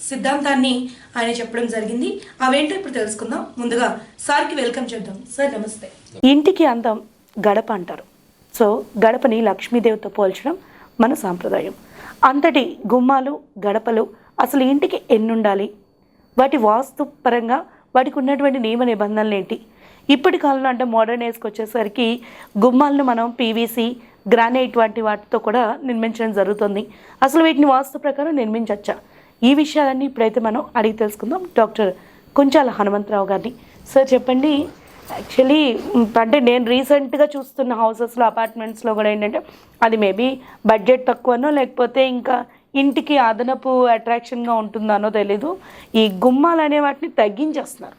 సిద్ధాంతాన్ని ఆయన చెప్పడం జరిగింది. అవేంటో ఇప్పుడు తెలుసుకుందాం. ముందుగా సార్కి వెల్కమ్ చేద్దాం. సార్ నమస్తే. ఇంటికి అందం గడప అంటారు. సో గడపని లక్ష్మీదేవితో పోల్చడం మన సాంప్రదాయం. అంతటి గుమ్మాలు గడపలు అసలు ఇంటికి ఎన్ని ఉండాలి వాటి వాస్తు పరంగా వాటికి ఉన్నటువంటి నియమ నిబంధనలు ఏంటి? ఇప్పటి కాలంలో అంటే మోడర్న్ ఏజ్కి వచ్చేసరికి గుమ్మాలను మనం పీవీసీ గ్రానైట్ వంటి వాటితో కూడా నిర్మించడం జరుగుతుంది. అసలు వీటిని వాస్తు ప్రకారం నిర్మించవచ్చా ఈ విషయాలన్నీ ఇప్పుడైతే మనం అడిగి తెలుసుకుందాం. డాక్టర్ కుంచాల హనుమంతరావు గారిని. సార్ చెప్పండి. యాక్చువల్లీ అంటే నేను రీసెంట్గా చూస్తున్న హౌసెస్లో అపార్ట్మెంట్స్లో కూడా ఏంటంటే అది మేబీ బడ్జెట్ తక్కువనో లేకపోతే ఇంకా ఇంటికి అదనపు అట్రాక్షన్గా ఉంటుందనో తెలీదు. ఈ గుమ్మాలు అనే వాటిని తగ్గించేస్తున్నారు.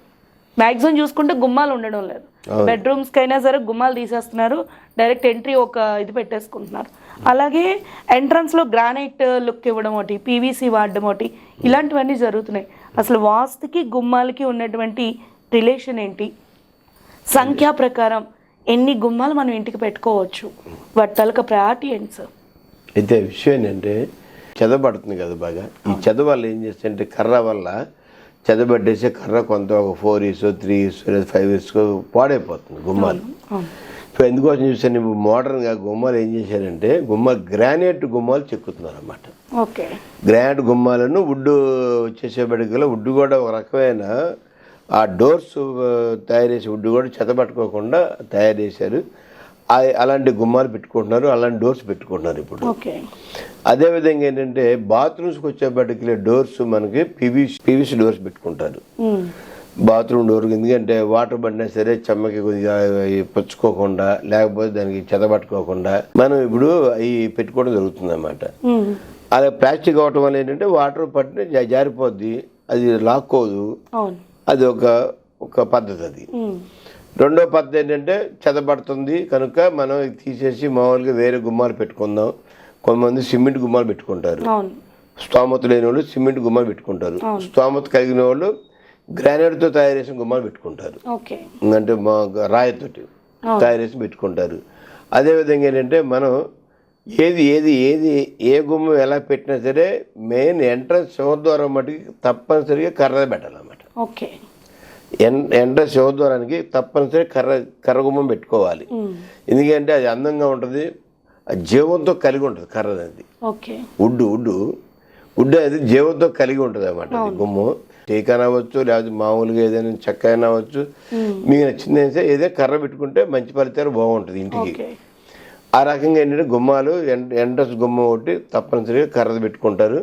మ్యాక్సిమం చూసుకుంటే గుమ్మాలు ఉండడం లేదు. బెడ్రూమ్స్కి అయినా సరే గుమ్మాలు తీసేస్తున్నారు. డైరెక్ట్ ఎంట్రీ ఒక ఇది పెట్టేసుకుంటున్నారు. అలాగే ఎంట్రన్స్లో గ్రానైట్ లుక్ ఇవ్వడం ఒకటి పీవీసీ వాడడం ఒకటి ఇలాంటివన్నీ జరుగుతున్నాయి. అసలు వాస్తుకి గుమ్మాలకి ఉన్నటువంటి రిలేషన్ ఏంటి? సంఖ్యా ప్రకారం ఎన్ని గుమ్మాలు మనం ఇంటికి పెట్టుకోవచ్చు? వాటి తాలూకా ప్రయారిటీ ఏంటి సార్ అయితే విషయం ఏంటంటే చెదపడుతుంది కదా బాగా. ఈ చెద వల్ల ఏం చేస్తుంటే కర్ర వల్ల చెదబట్టేసి కర్ర కొంత ఒక ఫోర్ ఇయర్స్ త్రీ ఇయర్స్ లేదా ఫైవ్ ఇయర్స్ పాడైపోతుంది గుమ్మాలు. సో ఎందుకోసం చూసాను ఇప్పుడు మోడర్న్గా గుమ్మాలు ఏం చేశారంటే గుమ్మ గ్రానైట్ గుమ్మాలు చెక్కుతున్నారు అన్నమాట ఓకే. గ్రానైట్ గుమ్మాలను వుడ్ వచ్చేసేపటికల్లా వుడ్ కూడా ఒక రకమైన ఆ డోర్స్ తయారు చేసే వుడ్ కూడా చెతపట్టుకోకుండా తయారు చేశారు. అలాంటి గుమ్మాలు పెట్టుకుంటున్నారు అలాంటి డోర్స్ పెట్టుకుంటున్నారు ఇప్పుడు. అదేవిధంగా ఏంటంటే బాత్రూమ్స్కి వచ్చేపటికి డోర్స్ మనకి పీవీసీ పీవీసీ డోర్స్ పెట్టుకుంటారు. బాత్రూమ్ డోర్ ఎందుకంటే వాటర్ పడినా సరే చెమ్మకి కొద్దిగా పుచ్చుకోకుండా లేకపోతే దానికి చెదపట్టుకోకుండా మనం ఇప్పుడు అవి పెట్టుకోవడం జరుగుతుంది అన్నమాట అలా ప్లాస్టిక్ అవటం వల్ల ఏంటంటే వాటర్ పట్టిన జారిపోద్ది అది లాక్కోదు. అది ఒక ఒక పద్ధతి అది. రెండో పద్ధతి ఏంటంటే చెదపడుతుంది. కనుక మనం తీసేసి మామూలుగా వేరే గుమ్మాలు పెట్టుకుందాం. కొంతమంది సిమెంట్ గుమ్మాలు పెట్టుకుంటారు. స్తోమత లేని వాళ్ళు సిమెంట్ గుమ్మాలు పెట్టుకుంటారు. స్తోమత కలిగిన వాళ్ళు గ్రానైట్తో తయారు చేసిన గుమ్మాలు పెట్టుకుంటారు. అంటే మా రాయితోటి తయారు చేసి పెట్టుకుంటారు. అదేవిధంగా ఏంటంటే మనం ఏది ఏది ఏది ఏ గుమ్మం ఎలా పెట్టినా సరే మెయిన్ ఎంట్రన్స్ సింహద్వారం మటుకి తప్పనిసరిగా కర్ర పెట్టాలన్నమాట. ఓకే. ఎన్ ఎంట్రన్స్ సింహద్వారానికి తప్పనిసరి కర్ర కర్ర గుమ్మం పెట్టుకోవాలి ఎందుకంటే అది అందంగా ఉంటుంది జీవంతో కలిగి ఉంటుంది కర్ర అనేది ఓకే. వుడ్ వుడ్ వుడ్ అది జీవంతో కలిగి ఉంటుంది అనమాట గుమ్మం. టేక్ అవ్వచ్చు లేకపోతే మామూలుగా ఏదైనా చెక్క అయినా అవ్వచ్చు. మీకు నచ్చింది ఏదైనా కర్ర పెట్టుకుంటే మంచి ఫలితాలు బాగుంటుంది ఇంటికి. ఆ రకంగా ఏంటంటే గుమ్మాలు ఎంట్రన్స్ గుమ్మం ఒకటి తప్పనిసరిగా కర్రది పెట్టుకుంటారు.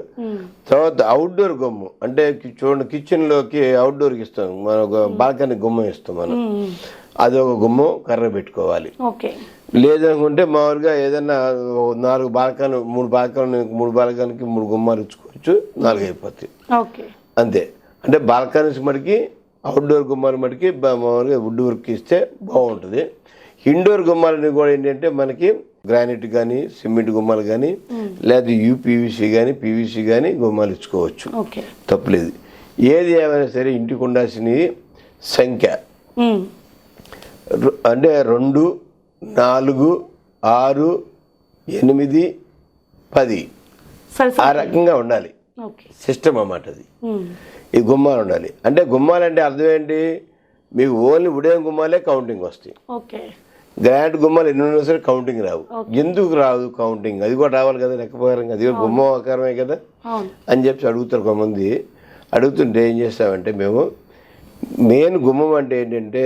తర్వాత అవుట్డోర్ గుమ్మం అంటే చూడండి కిచెన్లోకి అవుట్డోర్కి ఇస్తాం. మన ఒక బాల్కనీ గుమ్మం ఇస్తాం మనం. అది ఒక గుమ్మం కర్ర పెట్టుకోవాలి. ఓకే. లేదనుకుంటే మామూలుగా ఏదైనా ఓ నాలుగు బాల్కన్ మూడు బాల్కన్ మూడు బాల్కన్కి మూడు గుమ్మాలు ఇచ్చుకోవచ్చు నాలుగు అయిపోతాయి. అంతే. అంటే బాల్కనీస్ మటుకి అవుట్డోర్ గుమ్మాలు మటుకి మామూలుగా వుడ్ వర్క్ ఇస్తే బాగుంటుంది. ఇండోర్ గుమ్మాలని కూడా ఏంటంటే మనకి గ్రానైట్ కానీ సిమెంట్ గుమ్మాలు కానీ లేదా యూపీవీసీ కానీ పీవీసీ కానీ గుమ్మాలు ఇచ్చుకోవచ్చు. తప్పలేదు. ఏది ఏమైనా సరే ఇంటికి ఉండాల్సినవి సంఖ్య. అంటే రెండు నాలుగు ఆరు ఎనిమిది పది. ఆ రకంగా ఉండాలి. సిస్టమ్ అన్నమాట అది. ఈ గుమ్మాలు ఉండాలి. అంటే గుమ్మాలు అంటే అర్థం ఏంటి? మీకు ఓన్లీ ఉదయం గుమ్మాలే కౌంటింగ్ వస్తాయి. ఓకే. గ్రాండ్ గుమ్మాలు ఎన్ని ఉన్నా సరే కౌంటింగ్ రావు. ఎందుకు రాదు కౌంటింగ్ అది కూడా రావాలి కదా లెక్కప్రకారం అది కూడా గుమ్మం ఆకారమే కదా. అని చెప్పి అడుగుతారు కొంతమంది. అడుగుతుంటే ఏం చేస్తామంటే మేము మెయిన్ గుమ్మం అంటే ఏంటంటే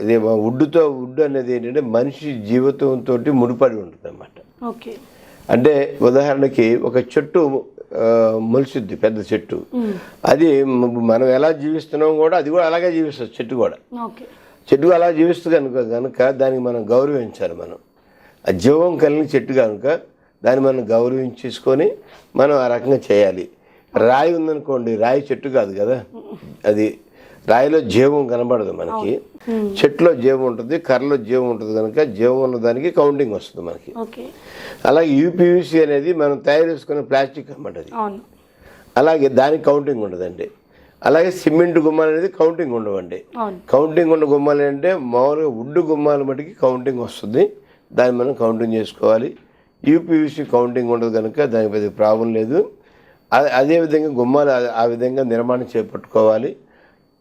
అదే మా వుడ్తో వుడ్ అనేది ఏంటంటే మనిషి జీవితంతో ముడిపడి ఉంటుంది అన్నమాట ఓకే. అంటే ఉదాహరణకి ఒక చెట్టు మొలిసిద్ది పెద్ద చెట్టు. అది మనం ఎలా జీవిస్తున్నాం కూడా అది కూడా అలాగే జీవిస్తుంది చెట్టు కూడా. చెట్టు అలా జీవిస్తుంది కనుక కనుక దానికి మనం గౌరవించాలి మనం. ఆ జీవం కలిగిన చెట్టు కనుక దాన్ని మనం గౌరవించేసుకొని మనం ఆ రకంగా చేయాలి. రాయి ఉందనుకోండి రాయి చెట్టు కాదు కదా? అది రాయిలో జీవం కనబడదు మనకి. చెట్టులో జీవం ఉంటుంది కర్రలో జీవం ఉంటుంది కనుక జీవం ఉన్న దానికి కౌంటింగ్ వస్తుంది మనకి. అలాగే యూపీవీసీ అనేది మనం తయారు చేసుకునే ప్లాస్టిక్ అన్నమాట అది. అలాగే దానికి కౌంటింగ్ ఉండదండి. అలాగే సిమెంట్ గుమ్మాలు అనేది కౌంటింగ్ ఉండవండి. కౌంటింగ్ ఉన్న గుమ్మాలు అంటే మామూలుగా వుడ్ గుమ్మాల మటుకి కౌంటింగ్ వస్తుంది. దాన్ని మనం కౌంటింగ్ చేసుకోవాలి. యూపీవీసీ కౌంటింగ్ ఉండదు కనుక దానికి పెద్ద ప్రాబ్లం లేదు. అదేవిధంగా గుమ్మాలు ఆ- విధంగా నిర్మాణం చేపట్టుకోవాలి.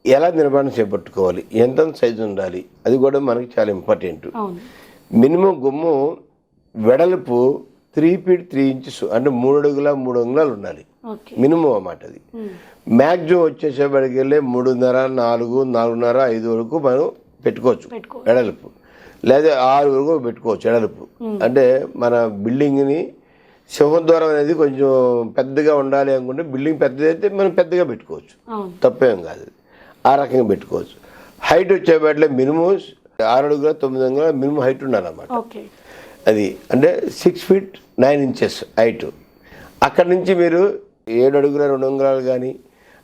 ఎలా నిర్మాణం చేపట్టుకోవాలి? ఎంత సైజు ఉండాలి? అది కూడా మనకి చాలా ఇంపార్టెంట్. మినిమం గుమ్ము వెడల్పు త్రీ ఫీట్ త్రీ ఇంచెస్ అంటే మూడు అడుగుల మూడు అంగుళాలు ఉండాలి. మినిమం అన్నమాట అది. మ్యాక్సిమం వచ్చేసేపటికి వెళ్ళి మూడున్నర నాలుగు నాలుగున్నర ఐదు వరకు మనం పెట్టుకోవచ్చు. ఎడల్పు. లేదా ఆరు వరకు పెట్టుకోవచ్చు ఎడల్పు. అంటే మన బిల్డింగ్ని సింహద్వారం అనేది కొంచెం పెద్దగా ఉండాలి అనుకుంటే బిల్డింగ్ పెద్దదైతే మనం పెద్దగా పెట్టుకోవచ్చు. తప్పేం కాదు. ఆ రకంగా పెట్టుకోవచ్చు. హైట్ వచ్చేపట్ల మినిమం ఆరు అడుగుల తొమ్మిది అంగుళాల మినిమం హైట్ ఉండాలన్నమాట. అది అంటే six feet nine inches height అక్కడి నుంచి మీరు ఏడు అడుగుల రెండు అంగుళాలు కానీ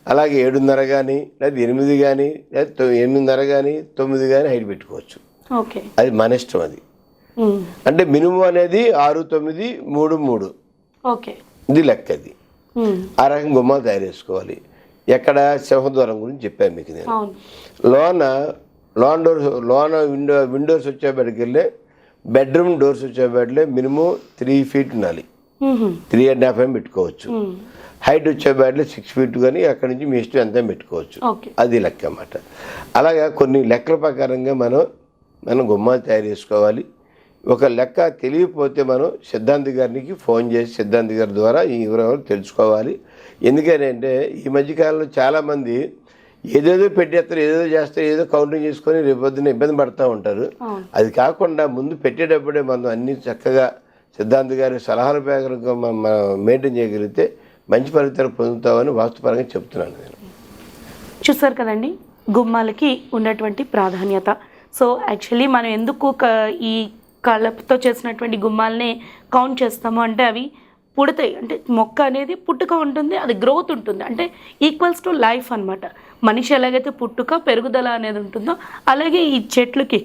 అలాగే ఏడున్నర కానీ లేదా ఎనిమిది కానీ లేదా ఎనిమిదిన్నర కానీ తొమ్మిది కానీ హైట్ పెట్టుకోవచ్చు. ఓకే. అది మన ఇష్టం అది. అంటే మినిమం అనేది ఆరు తొమ్మిది మూడు మూడు. ఓకే. ఇది లెక్క అది. ఆ రకంగా గుమ్మాలు తయారు చేసుకోవాలి. ఎక్కడ సింహద్వారం గురించి చెప్పాను మీకు నేను. లోన లోన్ డోర్స్ లోన విండో విండోస్ వచ్చేపటికి వెళ్ళి బెడ్రూమ్ డోర్స్ వచ్చేపటికి మినిమం త్రీ ఫీట్ ఉండాలి. త్రీ అండ్ హాఫ్ ఏం పెట్టుకోవచ్చు. హైట్ వచ్చేపటికి సిక్స్ ఫీట్ కానీ అక్కడి నుంచి మీ ఇష్టం ఎంత పెట్టుకోవచ్చు. అది లెక్క అన్నమాట. అలాగా కొన్ని లెక్కల ప్రకారంగా మనం మనం గుమ్మాలు తయారు చేసుకోవాలి. ఒక లెక్క తెలియకపోతే మనం సిద్ధాంతి గారికి ఫోన్ చేసి సిద్ధాంతి గారి ద్వారా ఈ వివరాలు తెలుసుకోవాలి. ఎందుకనంటే ఈ మధ్యకాలంలో చాలామంది ఏదేదో పెట్టేస్తారు ఏదేదో చేస్తారు ఏదో కౌంటింగ్ చేసుకొని రేపు పొద్దున్న ఇబ్బంది పడుతూ ఉంటారు. అది కాకుండా ముందు పెట్టేటప్పుడే మనం అన్ని చక్కగా సిద్ధాంతి గారి సలహాల ప్రకారంగా మనం మెయింటైన్ చేయగలిగితే మంచి ఫలితాలు పొందుతామని వాస్తుపరంగా చెప్తున్నాను నేను. చూసారు కదండి గుమ్మాలకి ఉన్నటువంటి ప్రాధాన్యత. సో యాక్చువల్లీ మనం ఎందుకు ఈ కలపతో చేసినటువంటి గుమ్మాలని కౌంట్ చేస్తాము అంటే అవి పుడతాయి. అంటే మొక్క అనేది పుట్టుక ఉంటుంది అది గ్రోత్ ఉంటుంది. అంటే ఈక్వల్స్ టు లైఫ్ అనమాట మనిషి ఎలాగైతే పుట్టుక పెరుగుదల అనేది ఉంటుందో అలాగే ఈ చెట్లకి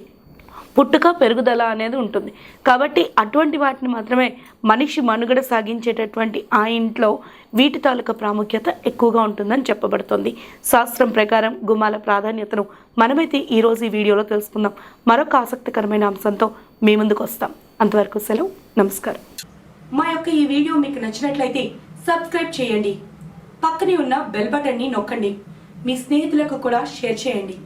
పుట్టుక పెరుగుదల అనేది ఉంటుంది. కాబట్టి అటువంటి వాటిని మాత్రమే మనిషి మనుగడ సాగించేటటువంటి ఆ ఇంట్లో వీటి తాలూకా ప్రాముఖ్యత ఎక్కువగా ఉంటుందని చెప్పబడుతుంది. శాస్త్రం ప్రకారం గుమ్మాల ప్రాధాన్యతను మనమైతే ఈరోజు ఈ వీడియోలో తెలుసుకుందాం. మరొక ఆసక్తికరమైన అంశంతో మీ ముందుకు వస్తాం. అంతవరకు సెలవు. నమస్కారం. మా యొక్క ఈ వీడియో మీకు నచ్చినట్లయితే సబ్స్క్రైబ్ చేయండి. పక్కనే ఉన్న బెల్ బటన్ని నొక్కండి. మీ స్నేహితులకు కూడా షేర్ చేయండి.